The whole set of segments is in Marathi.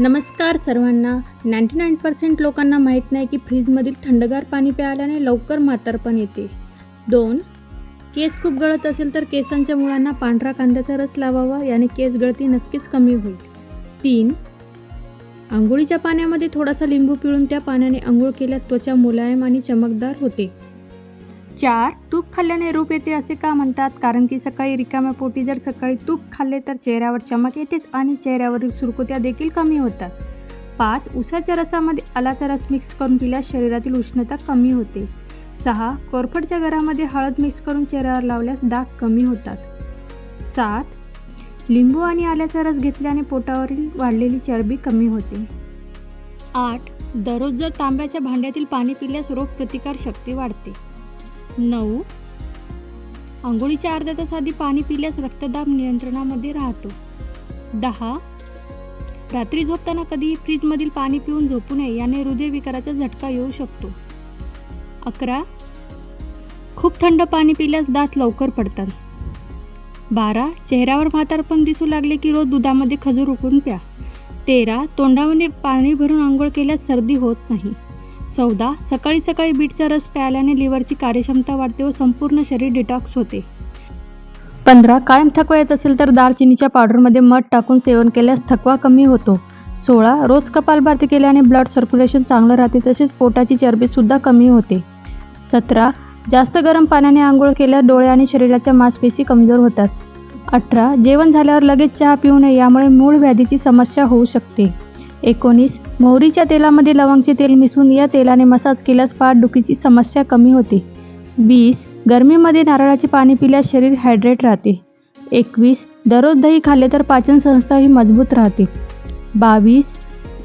नमस्कार सर्वांना. नाईंटी नाईन पर्सेंट लोकांना माहीत नाही की फ्रीजमधील थंडगार पाणी प्यायल्याने लवकर म्हातारपण येते. दोन केस खूप गळत असेल तर केसांच्या मुळांना पांढरा कांद्याचा रस लावावा याने केस गळती नक्कीच कमी होईल. तीन आंघोळीच्या पाण्यामध्ये थोडासा लिंबू पिळून त्या पाण्याने आंघोळ केल्यास त्वचा मुलायम आणि चमकदार होते. चार तूप खाल्ल्याने रूप येते असे का म्हणतात? कारण की सकाळी रिकाम्या पोटी जर सकाळी तूप खाल्ले तर चेहऱ्यावर चमक येतेच आणि चेहऱ्यावरील सुरकुत्या देखील कमी होतात. पाच उसाच्या रसामध्ये आलाचा रस मिक्स करून पिल्यास शरीरातील उष्णता कमी होते. सहा कोरफडच्या घरामध्ये हळद मिक्स करून चेहऱ्यावर लावल्यास डाग कमी होतात. सात लिंबू आणि आल्याचा रस घेतल्याने पोटावरील वाढलेली चरबी कमी होते. आठ दररोज जर तांब्याच्या भांड्यातील पाणी पिल्यास रोगप्रतिकार शक्ती वाढते. नऊ. आंघोळीच्या अर्ध्या तास आधी पाणी पिल्यास रक्तदाब नियंत्रणामध्ये राहतो. दहा. रात्री झोपताना कधीही फ्रीजमधील पाणी पिऊन झोपू नये याने हृदयविकाराचा झटका येऊ शकतो. अकरा. खूप थंड पाणी पिल्यास दात लवकर पडतात. बारा. चेहऱ्यावर म्हातारपण दिसू लागले की रोज दुधामध्ये खजूर उकळून प्या. तेरा. तोंडामध्ये पाणी भरून आंघोळ केल्यास सर्दी होत नाही. चौदा सकाळी सकाळी बीटचा रस प्यायल्याने लिव्हरची कार्यक्षमता वाढते व संपूर्ण शरीर डिटॉक्स होते. पंधरा कायम थकवा येत असेल तर दालचिनीच्या पावडरमध्ये मध टाकून सेवन केल्यास थकवा कमी होतो. सोळा रोज कपालभाती केल्याने ब्लड सर्क्युलेशन चांगलं राहते तसेच पोटाची चरबीसुद्धा कमी होते. सतरा जास्त गरम पाण्याने आंघोळ केल्यास डोळे आणि शरीराच्या मांसपेशी कमजोर होतात. अठरा जेवण झाल्यावर लगेच चहा पिऊ नये यामुळे मूळ व्याधीची समस्या होऊ शकते. एकोणीस. मोहरीच्या तेलामध्ये लवंगचे तेल मिसळून या तेलाने मसाज केल्यास पाठदुखीची समस्या कमी होते. वीस. गरमीमध्ये नारळाचे पाणी पिल्यास शरीर हायड्रेट राहते. एकवीस. दररोज दही खाल्ले तर पाचन संस्था ही मजबूत राहते. बावीस.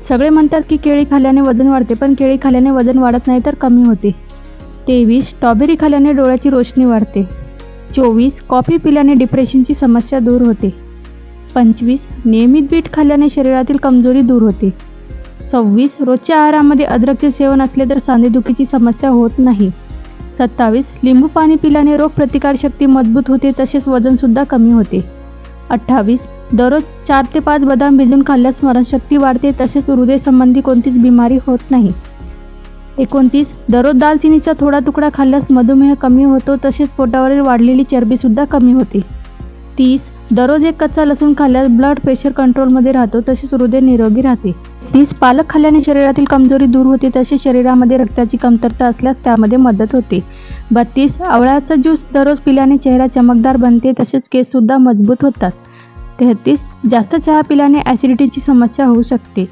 सगळे म्हणतात की केळी खाल्ल्याने वजन वाढते पण केळी खाल्ल्याने वजन वाढत नाही तर कमी होते. तेवीस. स्ट्रॉबेरी खाल्ल्याने डोळ्याची रोशनी वाढते. चोवीस. कॉफी पिल्याने डिप्रेशनची समस्या दूर होते. पंचवीस नियमित बीट खाल्ल्याने शरीरातील कमजोरी दूर होते. सव्वीस रोजच्या आहारामध्ये अद्रकचे सेवन असले तर सांधेदुखीची समस्या होत नाही. सत्तावीस लिंबू पाणी पिल्याने रोगप्रतिकारशक्ती मजबूत होते तसेच वजनसुद्धा कमी होते. अठ्ठावीस दररोज चार ते पाच बदाम भिजून खाल्ल्यास स्मरणशक्ती वाढते तसेच हृदयसंबंधी कोणतीच बिमारी होत नाही. एकोणतीस दररोज दालचिनीचा थोडा तुकडा खाल्ल्यास मधुमेह कमी होतो तसेच पोटावरील वाढलेली चरबीसुद्धा कमी होते. तीस दररोज एक कच्चा लसूण खाल्ल्यास ब्लड प्रेशर कंट्रोलमध्ये राहतो तसेच हृदय निरोगी राहते. तीस पालक खाल्ल्याने शरीरातील कमजोरी दूर होते तसेच शरीरामध्ये रक्ताची कमतरता असल्यास त्यामध्ये मदत होते. बत्तीस आवळ्याचा ज्यूस दररोज पिल्याने चेहरा चमकदार बनते तसेच केससुद्धा मजबूत होतात. तेहतीस जास्त चहा पिल्याने ॲसिडिटीची समस्या होऊ शकते.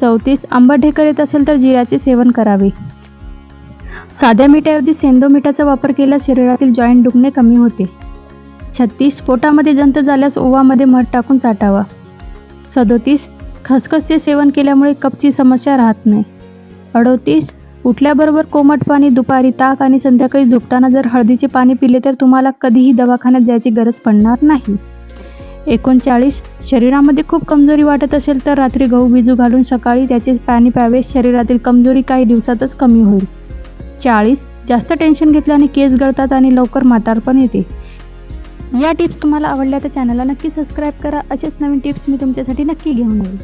चौतीस आंबट ढेकर येत असेल तर जिऱ्याचे सेवन करावे. साध्या मिठाऐवजी सेंदो मिठाचा वापर केल्यास शरीरातील जॉईंट दुखणे कमी होते. छत्तीस पोटामध्ये जंत झाल्यास ओवामध्ये मध टाकून साठावा. सदोतीस खसखसचे सेवन केल्यामुळे कपची समस्या राहत नाही. अडोतीस उठल्याबरोबर कोमट पाणी दुपारी ताक आणि संध्याकाळी झोपताना जर हळदीचे पाणी पिले तर तुम्हाला कधीही दवाखान्यात जायची गरज पडणार नाही. एकोणचाळीस शरीरामध्ये खूप कमजोरी वाटत असेल तर रात्री गहू बिजू घालून सकाळी त्याचे पाणी प्यावे. शरीरातील कमजोरी काही दिवसातच कमी होईल. चाळीस जास्त टेन्शन घेतल्याने केस गळतात आणि लवकर म्हातारपण येते. या टिप्स तुम्हाला आवडल्या तर चॅनलला नक्की सबस्क्राईब करा. असेच नवीन टिप्स मी तुमच्यासाठी नक्की घेऊन येईल.